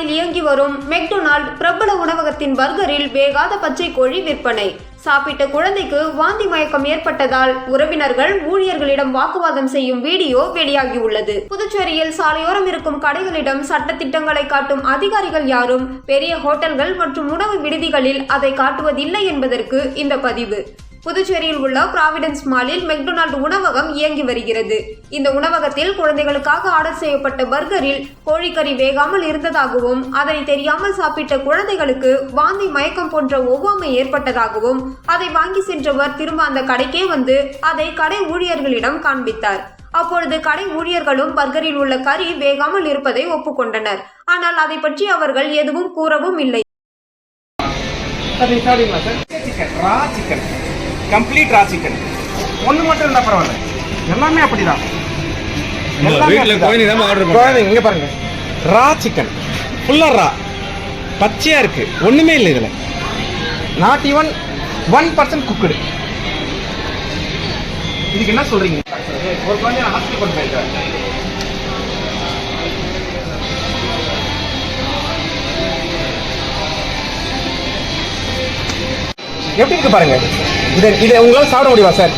மாலில் இயங்கி வரும் மெக்டொனால்ட் பிரபல உணவகத்தின் பர்கரில் வேகாத பச்சை கோழி விற்பனை. சாப்பிட்ட குழந்தைக்கு வாந்தி மயக்கம் ஏற்பட்டதால் உறவினர்கள் ஊழியர்களிடம் வாக்குவாதம் செய்யும் வீடியோ வெளியாகியுள்ளது. புதுச்சேரியில் சாலையோரம் இருக்கும் கடைகளிடம் சட்டத்திட்டங்களை காட்டும் அதிகாரிகள் யாரும் பெரிய ஹோட்டல்கள் மற்றும் உணவு விடுதிகளில் அதை காட்டுவதில்லை என்பதற்கு இந்த பதிவு. புதுச்சேரியில் உள்ள பிராவிடன்ஸ் மாலில் மெக்டொனால்ட் உணவகம் இயங்கி வருகிறது. இந்த உணவகத்தில் குழந்தைகளுக்காக ஆர்டர் செய்யப்பட்ட பர்கரில் கோழிக்கறி வேகாமல் இருந்ததாகவும் அதனை தெரியாமல் சாப்பிட்ட குழந்தைகளுக்கு வாந்தி மயக்கம் போன்ற ஒவ்வாமை ஏற்பட்டதாகவும் அதை வாங்கி சென்றவர் திரும்ப அந்த கடைக்கே வந்து அதை கடை ஊழியர்களிடம் காண்பித்தார். அப்பொழுது கடை ஊழியர்களும் பர்கரில் உள்ள கறி வேகாமல் இருப்பதை ஒப்புக்கொண்டனர். ஆனால் அதை பற்றி அவர்கள் எதுவும் கூறவும் இல்லை. சார் கம்ப்ளீட் ரா சிக்கன் ஒன்று மட்டும் இருந்தால் பரவாயில்ல. எல்லாமே. குழந்தை தான் இங்கே பாருங்க. ரா சிக்கன் ஃபுல்லாக ரா பச்சையாக இருக்கு. ஒன்றுமே இல்லை இதில். Not even one percent cooked இதுக்கு என்ன சொல்றீங்க? ஒரு குழந்தை ஹாஸ்பிட்டல் கொண்டு எப்படி இருக்கு பாருங்க? இதை இதை உங்களால் சாப்பிட முடியுமா சார்?